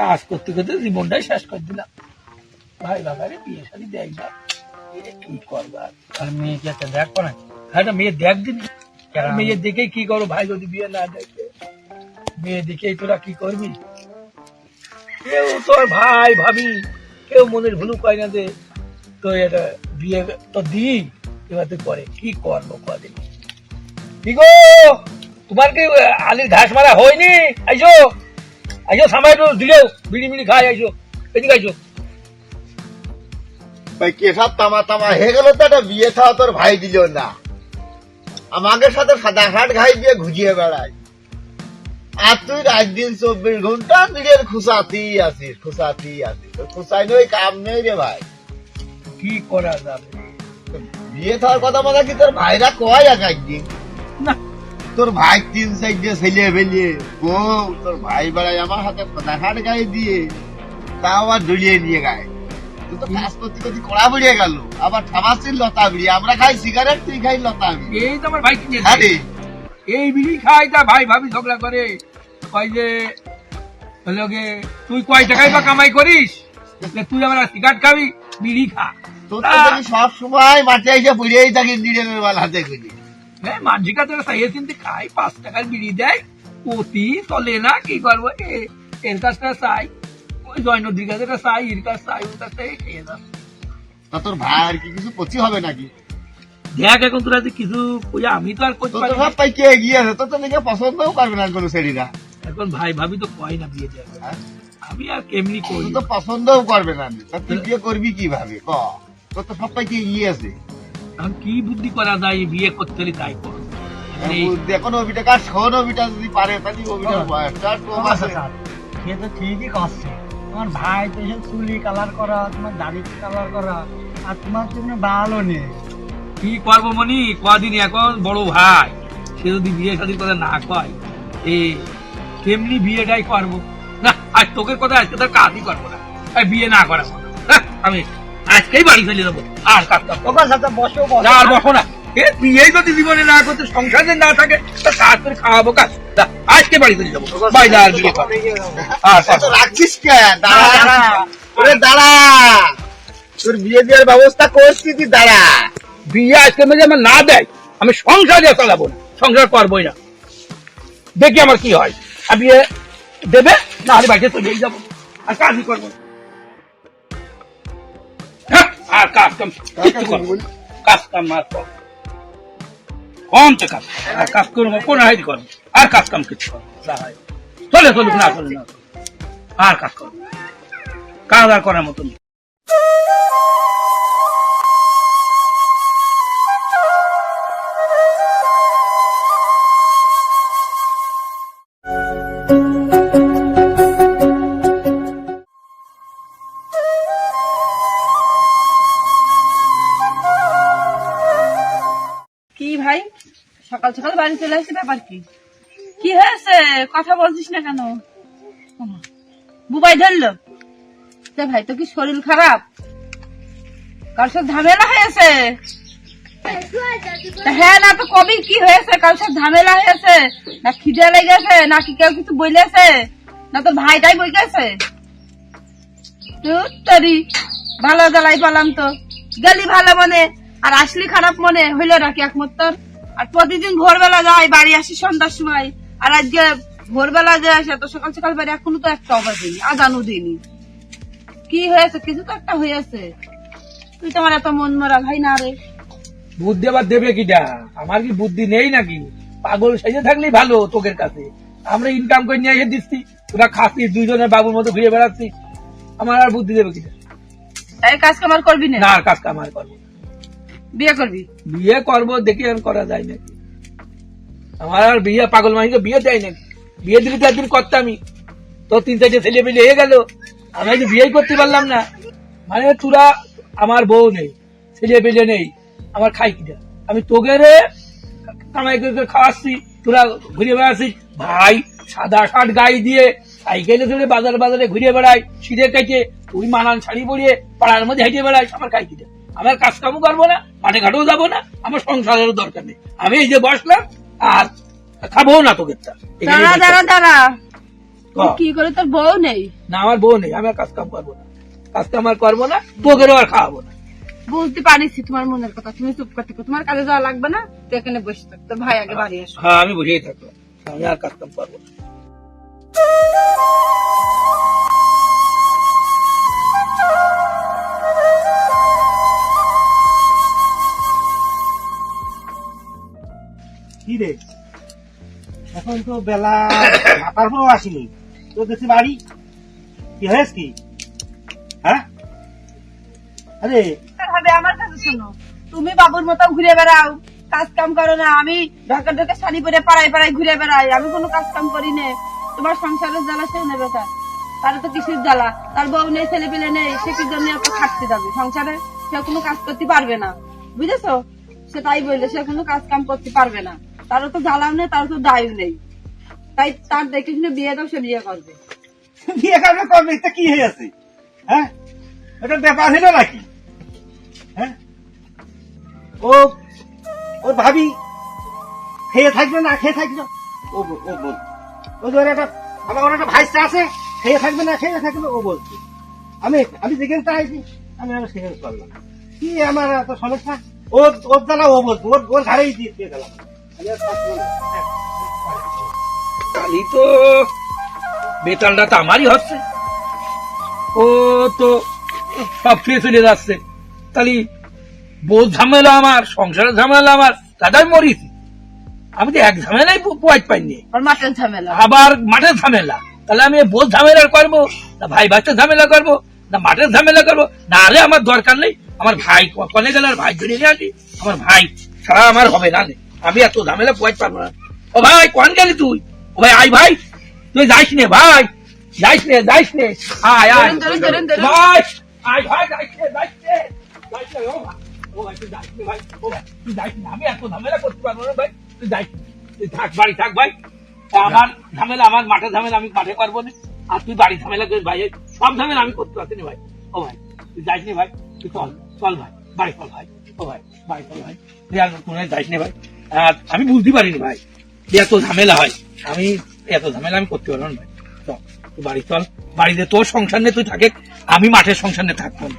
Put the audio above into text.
কাজ করতে করতে জীবনটাই শেষ করে দিলাম। ভাই বাবারে বিয়ে শাড়ি দেয় না। কি করবার আর মেয়ে কি একটা দেখব না একটা মেয়ে দেখ দিন। মেয়ে দেখে কি করো ভাই যদি বিয়ে না দেখে মেয়ে দেখেই তোরা কি করবি? কেউ তোর ভাই ভাবি কেউ মনের ভুলু কয় না যে তো এটা বিয়ে তো দি এবার তুই করে কি করব কদিন? কি গো? তোমার কি আলির ঘাস মারা হয়নি? আইসো। আইসো সামাই তো দিলেও বিড়ি মিড়ি খাই আইসো এদিকে আইসো ভাই কেসব তামা তামা হয়ে গেল তো একটা বিয়ে থাওয়া তোর ভাই দিল না। আমাকে সাথে সাদা হাট ঘাই দিয়ে ঘুরিয়ে বেড়াই আর তুই রাত দিন চব্বিশ ঘণ্টা নিজের খুশাতেই আছিস খুশাতেই আছিস। তোর খুশাই নই কাম নেই রে ভাই। কি করা যাবে? বিয়ে থাওয়ার কথা মাথা কি তোর ভাইরা কয় এক একদিন? না তোর ভাই তিন সাইড দিয়ে ছেলে ফেলিয়ে বউ তোর ভাই বেড়াই আমার হাতে হাট গায়ে দিয়ে তা আবার দলিয়ে নিয়ে গায়ে। তুই তো কাজ করতে করতে কড়া বেরিয়ে গেল আবার ঠামাসির লতা বিড়ি আমরা খাই সিগারেট তুই খাই লতা বিড়ি। এই তো আমার ভাই কিনে হ্যাঁ এই বিড়ি খাই তা ভাই ভাবি ঝগড়া করে। কয় যে হলো গে তুই কয় বা কামাই করিস? তুই আমার সিগারেট খাবি বিড়ি খা। তোর তো দেখি সব সময় মাঠে এসে পুড়িয়েই থাকি দিনের বেলা হাতে খুঁজে হ্যাঁ মানসিকা তোরা সাইয়ে চিনতে খাই পাঁচ টাকার বিড়ি দেয় অতি চলে না কি করব? এর কাছটা চাই ওই জয় নদীর কাছে চাই এর কাছে চাই ওর কাছ থেকে খেয়ে যা তা তোর ভাই আর কি কিছু পচি হবে নাকি? দেখ এখন তোরা যে কিছু আমি তো আর করতে পারি না। সব পাইকে এগিয়ে আছে? তোর তো নিজে পছন্দও করবে না কোনো ছেলেরা এখন ভাই ভাবি তো কয় না বিয়ে দেবে হ্যাঁ? আমি আর কেমনি তুই করি তো পছন্দও করবে না। তুই বিয়ে করবি কীভাবে? ক? তোর তো সব পাইকে এগিয়ে আছে। এখন কি বুদ্ধি করা যায় বিয়ে করতে হলে তাই কর। দেখো নবীটা কার শোন নবীটা যদি পারে তাহলে নবীটার বয়সটা কম আছে। সে তো ঠিকই করছে। তোমার ভাই তো সে চুলি কালার করা তোমার দাড়ি কালার করা আর তোমার জন্য ভালো নেই। কি করব মনি? কদিন এখন? বড় ভাই। সে যদি বিয়ে শাদির কথা না কয় এ কেমনি বিয়েটাই করব? না আজ তোকে কথা আজকে তার কাজই করব না। আর বিয়ে না করা ভালো। হ্যাঁ, আমি আজকেই বাড়ি ফেলে দেবো। আর সাথে বসো আর বসো না। এ বিয়েই যদি জীবনে না করতে সংসারে না থাকে তা কাজ করে খাওয়াবো কাজ। আজকে বাড়ি ফেলে দেবো। আর বিয়ে আর রাখছিস কে? দাঁড়া। দাঁড়া ওরে দাঁড়া। তোর বিয়ে দেওয়ার ব্যবস্থা করছি তুই দাঁড়া। বিয়ে আজকে আমার না দেয়। আমি সংসার চালাবো না। সংসার করবোই না। দেখি আমার কি হয়। আর বিয়ে দেবে? না আমি বাড়িতে চলেই যাব। আর কাজই করব না। আর কাজ কাম কিচ্ছু করব না। কাজ কাম আর করব কম তো কাজ আর কাজ করব কোন হাইট করব আর কাজ কাম কিছু কর। চলে চলুক না চলে না আর কাজ করব না। কাজ আর করার মতন সকাল সকাল বাড়ি চলে আসছে, ব্যাপার কি? কি হয়েছে? কথা বলছিস না কেন? বুবাই ধরলো। তে ভাই তো কি শরীর খারাপ? কাল সাথে ঝামেলা হয়েছে? হ্যাঁ না, তো কবে কি হয়েছে? কাল সাথে ঝামেলা হয়েছে। না খিদে লেগেছে নাকি কেউ কিছু বলেছে? না তোর ভাইটাই বই গেছে তরি ভালো জ্বালাই পালাম তো। গেলি ভালো মনে, আর আসলি খারাপ মনে, হইল নাকি একমাত্র? আর প্রতিদিন ভোরবেলা যাই বাড়ি আসি সন্ধ্যার সময়। আর আজকে ভোরবেলা যে আসে তো সকাল সকাল বাড়ি এখনও তো একটা অবাদ দিইনি আজানও দিইনি। কি হয়েছে? কিছু তো একটা হয়েছে। তুই তোমার এত মন মরা ভাই না রে। বুদ্ধি আবার দেবে কিটা? আমার কি বুদ্ধি নেই নাকি? পাগল সেজে থাকলেই ভালো তোকের কাছে। আমরা ইনকাম করে নিয়ে এসে দিচ্ছি তোরা খাচ্ছিস দুইজনের বাবুর মতো ঘুরে বেড়াচ্ছি। আমার আর বুদ্ধি দেবে কিটা? তাই কাজ কামার করবি না? কাজ কামার করব। বিয়ে করবি? বিয়ে করব, দেখি আর করা যায় নাকি। আমার আর বিয়ে, পাগল মাহিকে বিয়ে দেয় নাকি? বিয়ে দিলে তো একদিন করতামই তো তিন চারটে ছেলে পেলে হয়ে গেল। আমি আজ বিয়েই করতে পারলাম না। মানে তোরা আমার বউ নেই, ছেলে পেলে নেই, আমার খাই কিনা আমি তোকে রে কামাই করে খাওয়াচ্ছি, তোরা ঘুরে বেড়াচ্ছিস। ভাই, সাদা শার্ট গায়ে দিয়ে সাইকেলে ধরে বাজার বাজারে ঘুরে বেড়াই সিঁড়ে কেটে, তুই মানান শাড়ি পরিয়ে পাড়ার মধ্যে হেঁটে বেড়াই আমার খাই কিনা আমার কাজ কামও করব না মাঠে ঘাটেও যাব না আমার সংসারেরও দরকার নেই। আমি এই যে বসলাম আর খাব না তোকে দাঁড়া দাঁড়া দাঁড়া। কি? করে তোর বউ নেই? না আমার বউ নেই আমি আর কাজ কাম করব না। কাজ কাম আর করব না তোকেরও আর খাওয়াবো না। বুঝতে পারিছি তোমার মনের কথা তুমি চুপ করতে। তোমার কাজে যাওয়া লাগবে না তুই এখানে বসে থাক তোর ভাই আগে বাড়ি আসো হ্যাঁ আমি বুঝেই থাকব আমি আর কাজ কাম করব না। রে এখন তো বেলা তারপরেও আসিনি। তো দেখছি বাড়ি। কি হয়েছে কি? হ্যাঁ? আরে হবে আমার কাছে শোনো। তুমি বাবুর মতো ঘুরে বেড়াও। কাজ কাম করো না। আমি ঢাকা ঢাকা শাড়ি পরে পাড়ায় পাড়ায় ঘুরে বেড়াই। আমি কোনো কাজ কাম করি না। তোমার সংসারের জ্বালা সে নেবে তার তার তো কিসের জ্বালা? তার বউ নেই ছেলে পেলে নেই। সে কি জন্য খাটতে যাবে? সংসারে সে কোনো কাজ করতে পারবে না। বুঝেছ? সে তাই বললে, সে কোনো কাজ কাম করতে পারবে না। তারও তো জ্বালাও নেই, তারও তো দায়ও নেই। তাই তার দেখে শুনে বিয়ে দাও, সে বিয়ে করবে। বিয়ে করবে করবে এটা কি হয়েছে হ্যাঁ? এটা ব্যাপার হলো নাকি? হ্যাঁ? ও, ওর ভাবি খেয়ে থাকবে না, খেয়ে থাকবে? ও ও বল। ও ওর একটা, আমার ওর একটা ভাইসা আছে, খেয়ে থাকবে না, খেয়ে থাকবে ও বলছে। আমি আমি যেখানে চাইছি আমি আমার সেখানে চললাম কি আমার এত সমস্যা? ও ওর দ্বারা ও ওর ওর ঘাড়েই দিয়ে দিয়ে গেলাম। আমি আর থাকব না। তাহলে তো বেতালটা তো আমারই হচ্ছে। ও তো সব খেয়ে চলে যাচ্ছে। তাহলে বোধ ঝামেলা আমার সংসারের ঝামেলা আমার দাদাই মরিছি। আমি তো এক ঝামেলাই পাইনি। ঝামেলা। আবার মাঠের ঝামেলা। তাহলে আমি বোধ ঝামেলা করব ভাই বাচ্চার ঝামেলা করব? না মাঠের ঝামেলা করব? না আরে আমার দরকার নেই। আমার ভাই কনে গেলে আর ভাই জড়িয়ে নিয়ে আসি আমার ভাই ছাড়া আমার হবে না আমি এত ঝামেলা পোয়াইট পারব না। ও ভাই কোন গেলি তুই? ও ভাই আই ভাই। তুই যাইস নে ভাই। যাইস নে যাইস নে। আয় আয়। ভাই আয় ভাই যাইস নে যাইস নে। যাইস নে, ও ভাই। ও ভাই তুই যাইস নে ভাই। ও ভাই তুই যাইস নে। আমি এত ঝামেলা করতে পারব না ভাই। তুই যাইস তুই থাক বাড়ি থাক ভাই। আমার ঝামেলা আমার মাঠে ঝামেলা আমি মাঠে পারব না। আর তুই বাড়ি ঝামেলা করিস ভাই সব ঝামেলা আমি করতে পারছি ভাই। ও ভাই, তুই যাইস নি ভাই, তুই চল চল ভাই, বাড়ি চল ভাই, ও ভাই, বাড়ি চল ভাই। আর কোনো যাইস নি ভাই। আর আমি বুঝতে পারিনি ভাই এত ঝামেলা হয়। আমি এত ঝামেলা আমি করতে পারব না ভাই। চল, তুই বাড়ি চল। বাড়িতে তোর সংসার নিয়ে তুই থাকে, আমি মাঠের সংসার নিয়ে থাকতাম